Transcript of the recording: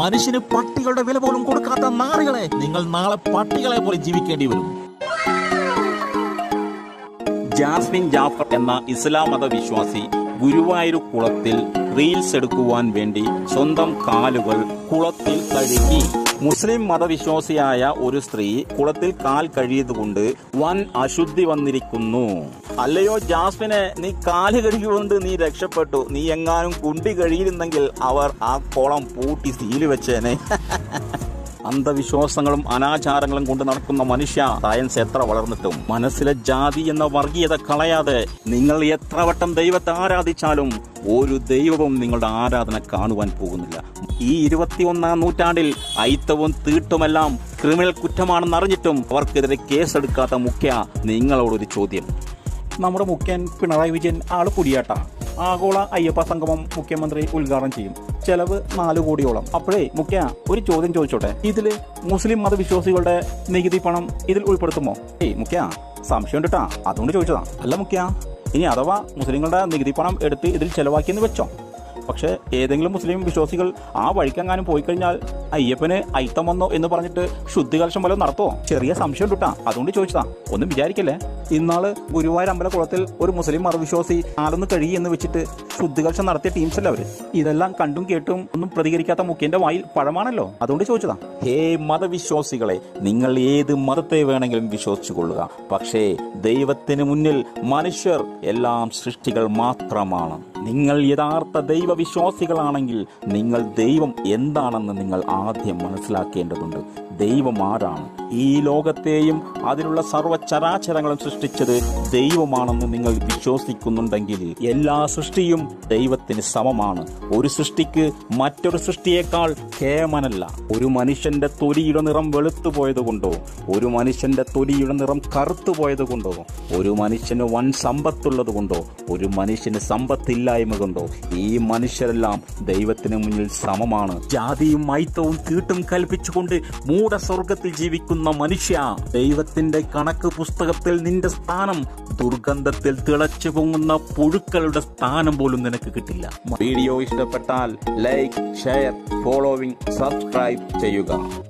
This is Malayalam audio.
മനുഷ്യന് പട്ടികളുടെ വില പോലും കൊടുക്കാത്ത നാറികളെ നിങ്ങൾ നാളെ പട്ടികളെ പോലെ ജീവിക്കേണ്ടി വരും. ജാസ്മിൻ ജാഫർ എന്ന ഇസ്ലാം മത വിശ്വാസി ഗുരുവായൂർ കുളത്തിൽ റീൽസ് എടുക്കുവാൻ വേണ്ടി സ്വന്തം കാലുകൾ കുളത്തിൽ കഴുകി. മുസ്ലിം മതവിശ്വാസിയായ ഒരു സ്ത്രീ കുളത്തിൽ കാൽ കഴിയതുകൊണ്ട് വൻ അശുദ്ധി വന്നിരിക്കുന്നു. അല്ലയോ ജാസ്മിനെ നീ കാൽ കഴുകിക്കൊണ്ട് നീ രക്ഷപ്പെട്ടു. നീ എങ്ങാനും കുണ്ടി കഴിയിരുന്നെങ്കിൽ അവർ ആ കുളം പൂട്ടി സീൽ വെച്ചേനെ. അന്ധവിശ്വാസങ്ങളും അനാചാരങ്ങളും കൊണ്ട് നടക്കുന്ന മനുഷ്യ സയൻസ് എത്ര വളർന്നിട്ടും മനസ്സിലെ ജാതി എന്ന വർഗീയത കളയാതെ നിങ്ങൾ എത്ര വട്ടം ദൈവത്തെ ആരാധിച്ചാലും ഒരു ദൈവവും നിങ്ങളുടെ ആരാധന കാണുവാൻ പോകുന്നില്ല. ഈ ഇരുപത്തിയൊന്നാം നൂറ്റാണ്ടിൽ അയിത്തവും തീട്ടുമെല്ലാം ക്രിമിനൽ കുറ്റമാണെന്ന് അറിഞ്ഞിട്ടും അവർക്കെതിരെ കേസെടുക്കാത്ത മുഖ്യ നിങ്ങളോടൊരു ചോദ്യം. നമ്മുടെ മുഖ്യൻ പിണറായി വിജയൻ ആൾ പുലിയാട്ട ആഗോള അയ്യപ്പ സംഗമം മുഖ്യമന്ത്രി ഉദ്ഘാടനം ചെയ്യും. ചെലവ് നാല് കോടിയോളം. അപ്പോഴേ മുഖ്യ ഒരു ചോദ്യം ചോദിച്ചോട്ടെ? ഇതിൽ മുസ്ലിം മതവിശ്വാസികളുടെ നികുതി പണം ഇതിൽ ഉൾപ്പെടുത്തുമോ? ഏയ് മുഖ്യ സംശയം കേട്ടാ അതുകൊണ്ട് ചോദിച്ചതാ. അല്ല മുഖ്യ ഇനി അഥവാ മുസ്ലിങ്ങളുടെ നികുതി പണം എടുത്ത് ഇതിൽ ചെലവാക്കിയെന്ന് വെച്ചോ? പക്ഷേ ഏതെങ്കിലും മുസ്ലിം വിശ്വാസികൾ ആ വഴിക്കെങ്ങാനും പോയി കഴിഞ്ഞാൽ അയ്യപ്പന് അയിത്തം വന്നോ എന്ന് പറഞ്ഞിട്ട് ശുദ്ധികലശം വല്ലതും നടത്തോ? ചെറിയ സംശയം കിട്ടാ അതുകൊണ്ട് ചോദിച്ചതാ. ഒന്നും വിചാരിക്കല്ലേ? ഇന്നാൾ ഗുരുവായൂർ അമ്പലക്കുളത്തിൽ ഒരു മുസ്ലിം മതവിശ്വാസി ആളൊന്ന് കഴിയെന്ന് വെച്ചിട്ട് ശുദ്ധികലശം നടത്തിയ ടീംസ് അല്ല അവർ? ഇതെല്ലാം കണ്ടും കേട്ടും ഒന്നും പ്രതികരിക്കാത്ത മുഖ്യന്റെ വായിൽ പഴമാണല്ലോ? അതുകൊണ്ട് ചോദിച്ചതാ. ഹേ മതവിശ്വാസികളെ നിങ്ങൾ ഏത് മതത്തെ വേണമെങ്കിലും വിശ്വസിച്ചു കൊള്ളുക. പക്ഷേ ദൈവത്തിന് മുന്നിൽ മനുഷ്യർ എല്ലാം സൃഷ്ടികൾ മാത്രമാണ്. നിങ്ങൾ യഥാർത്ഥ ദൈവവിശ്വാസികളാണെങ്കിൽ നിങ്ങൾ ദൈവം എന്താണെന്ന് നിങ്ങൾ ആദ്യം മനസ്സിലാക്കേണ്ടതുണ്ട്. ദൈവം ആരാണ്? ഈ ലോകത്തെയും അതിലുള്ള സർവചരാചരങ്ങളും സൃഷ്ടിച്ചത് ദൈവമാണെന്ന് നിങ്ങൾ വിശ്വസിക്കുന്നുണ്ടെങ്കിൽ എല്ലാ സൃഷ്ടിയും ദൈവത്തിന് സമമാണ്. ഒരു സൃഷ്ടിക്ക് മറ്റൊരു സൃഷ്ടിയേക്കാൾ കേമനല്ല. ഒരു മനുഷ്യന്റെ തൊലിയുടെ നിറം വെളുത്തു പോയതുകൊണ്ടോ ഒരു മനുഷ്യന്റെ തൊലിയുടെ നിറം കറുത്തു പോയതുകൊണ്ടോ ഒരു മനുഷ്യന് വൻ സമ്പത്തുള്ളത് കൊണ്ടോ ഒരു മനുഷ്യന് സമ്പത്തില്ലായ്മ കൊണ്ടോ ഈ മനുഷ്യരെല്ലാം ദൈവത്തിന് മുന്നിൽ സമമാണ്. ജാതിയും മൈത്തവും തീട്ടും കൽപ്പിച്ചുകൊണ്ട് മൂടസ്വർഗത്തിൽ ജീവിക്കുന്ന മനുഷ്യ ദൈവത്തിന്റെ കണക്ക് പുസ്തകത്തിൽ നിന്റെ സ്ഥാനം ദുർഗന്ധത്തിൽ തിളച്ചു പൊങ്ങുന്ന പുഴുക്കളുടെ സ്ഥാനം പോലും നിനക്ക് കിട്ടില്ല. വീഡിയോ ഇഷ്ടപ്പെട്ടാൽ ലൈക്ക് ഷെയർ ഫോളോവിംഗ് സബ്സ്ക്രൈബ് ചെയ്യുക.